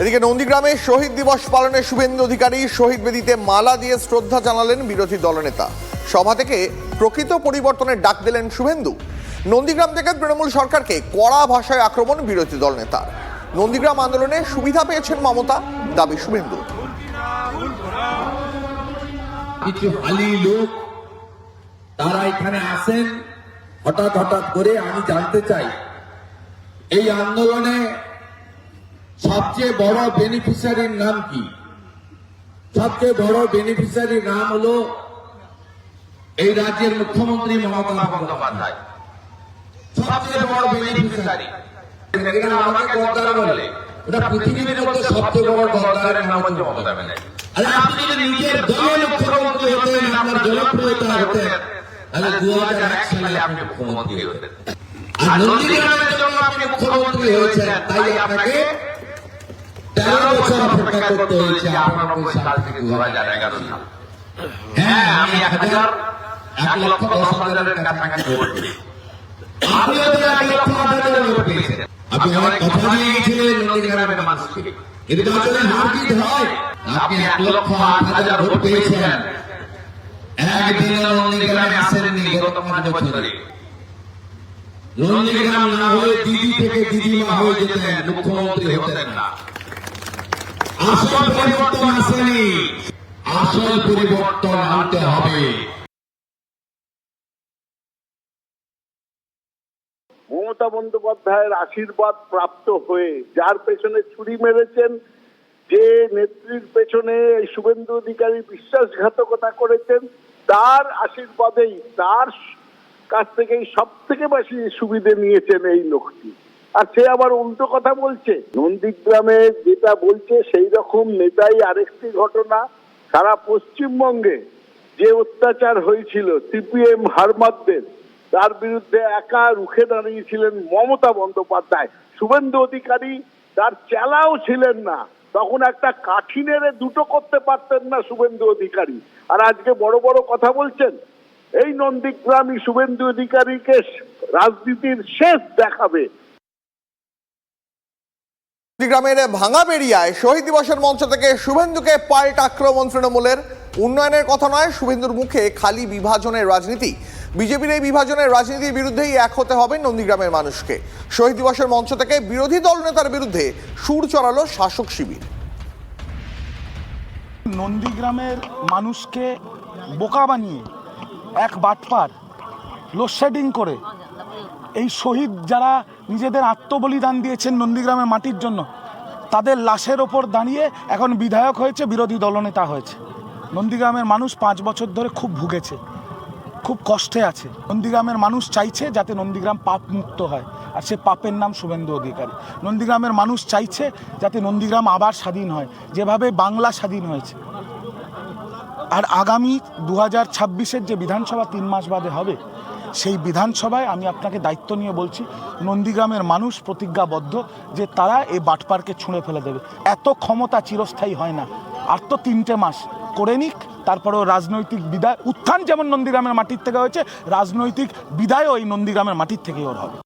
এদিকে নন্দীগ্রামে শহীদ দিবস পালনে শুভেন্দু অধিকারী শহীদ বেদিতে মালা দিয়ে শ্রদ্ধা জানালেন বিরোধী দলনেতা। সভা থেকে প্রকৃত পরিবর্তনের ডাক দিলেন শুভেন্দু। নন্দীগ্রাম থেকে তৃণমূল সরকারকে কড়া ভাষায় আক্রমণ বিরোধী দলনেতার। নন্দীগ্রাম আন্দোলনে সুবিধা পেয়েছেন মমতা, দাবি শুভেন্দু। কিছু হালি লোক তারা এখানে আসেন, হঠাৎ হঠাৎ করে আমি জানতে চাই, এই আন্দোলনে সবচেয়ে বড় বেনিফিশিয়ারির নাম কি? সবচেয়ে বড় বেনিফিশিয়ারির নাম হলো এই রাজ্যের মুখ্যমন্ত্রী মমতা বন্দ্যোপাধ্যায়। সবচেয়ে বড় পৃথিবীর সবচেয়ে বড় আপনি মুখ্যমন্ত্রী হয়েছেন, তাই আপনাকে তেরো বছর অপেক্ষা করতে হয়েছে আটানব্বই সাল থেকে দু হাজার এগারো সাল। হ্যাঁ আমি এক হাজার এক লক্ষ দশ হাজারের কাছাকাছি ভোট পেয়েছি। আপনিও তো এক লক্ষ হাজারের ভোট পেয়েছেন আপনি অনেক কথা দিয়ে গেছিলেন নন্দীগ্রামের মানুষকে এদিকে আসলে হার জিত হয় আপনি এক লক্ষ আট হাজার ভোট পেয়েছেন। একদিনে নন্দীগ্রামে আসেননি গত পাঁচ বছরে। নন্দীগ্রাম না হয়ে দিদি থেকে দিদিমা হয়ে যেতেন মুখ্যমন্ত্রী হতেন না। আসল পরিবর্তন আসেনি। আসল পরিবর্তন আনতে হবে। মমতা বন্দ্যোপাধ্যায়ের আশীর্বাদ প্রাপ্ত হয়ে যার পেছনে ছুরি মেরেছেন যে নেত্রীর পেছনে এই শুভেন্দু অধিকারী বিশ্বাসঘাতকতা করেছেন তার আশীর্বাদেই তার কাছ থেকেই সব থেকে বেশি সুবিধে নিয়েছেন এই লোকটি। আর সে আবার উল্টো কথা বলছে। নন্দীগ্রামে যেটা বলছে সেই রকম নেতাই আরেকটি ঘটনা সারা পশ্চিমবঙ্গে যে অত্যাচার হয়েছিল সিপিএম হারমাদদের তার বিরুদ্ধে একা রুখে দাঁড়িয়েছিলেন মমতা বন্দ্যোপাধ্যায়। শুভেন্দু অধিকারী তার চেলাও ছিলেন না। তখন একটা কাঠি নেড়ে দুটো করতে পারতেন না শুভেন্দু অধিকারী। আর আজকে বড় বড় কথা বলছেন, এই নন্দীগ্রামী শুভেন্দু অধিকারীকে রাজনীতির শেষ দেখাবে। নন্দীগ্রামের ভাঙাবেড়িয়ায় শহীদ দিবসের মঞ্চ থেকে শুভেন্দুকে পাল্টা আক্রমণ তৃণমূলের। উন্নয়নের কথা নয়, শুভেন্দুর মুখে খালি বিভাজনের রাজনীতি। বিজেপির এই বিভাজনের রাজনীতির বিরুদ্ধেই এক হতে হবে নন্দীগ্রামের মানুষকে। শহীদ দিবসের মঞ্চ থেকে বিরোধী দল নেতার বিরুদ্ধে সুর চড়ালো শাসক শিবির। নন্দীগ্রামের মানুষকে বোকা বানিয়ে এক বাটপার লোডশেডিং করে এই শহীদ যারা নিজেদের আত্মবলিদান দিয়েছেন নন্দীগ্রামের মাটির জন্য। তাদের লাশের ওপর দাঁড়িয়ে এখন বিধায়ক হয়েছে, বিরোধী দলনেতা হয়েছে। নন্দীগ্রামের মানুষ পাঁচ বছর ধরে খুব ভুগেছে, খুব কষ্টে আছে। নন্দীগ্রামের মানুষ চাইছে যাতে নন্দীগ্রাম পাপ মুক্ত হয়, আর সে পাপের নাম শুভেন্দু অধিকারী। নন্দীগ্রামের মানুষ চাইছে যাতে নন্দীগ্রাম আবার স্বাধীন হয়, যেভাবে বাংলা স্বাধীন হয়েছে। আর আগামী দু হাজার যে বিধানসভা তিন মাস বাদে হবে সেই বিধানসভায় আমি আপনাকে দায়িত্ব নিয়ে বলছি, নন্দীগ্রামের মানুষ প্রতিজ্ঞাবদ্ধ যে তারা এই বাটপারকে ছুঁড়ে ফেলে দেবে। এত ক্ষমতা চিরস্থায়ী হয় না। আর তো তিনটে মাস করে নিক, তারপরেও রাজনৈতিক বিদায়, উত্থান যেমন নন্দীগ্রামের মাটির থেকে হয়েছে, রাজনৈতিক বিদায়ও এই নন্দীগ্রামের মাটির থেকে ওর হবে।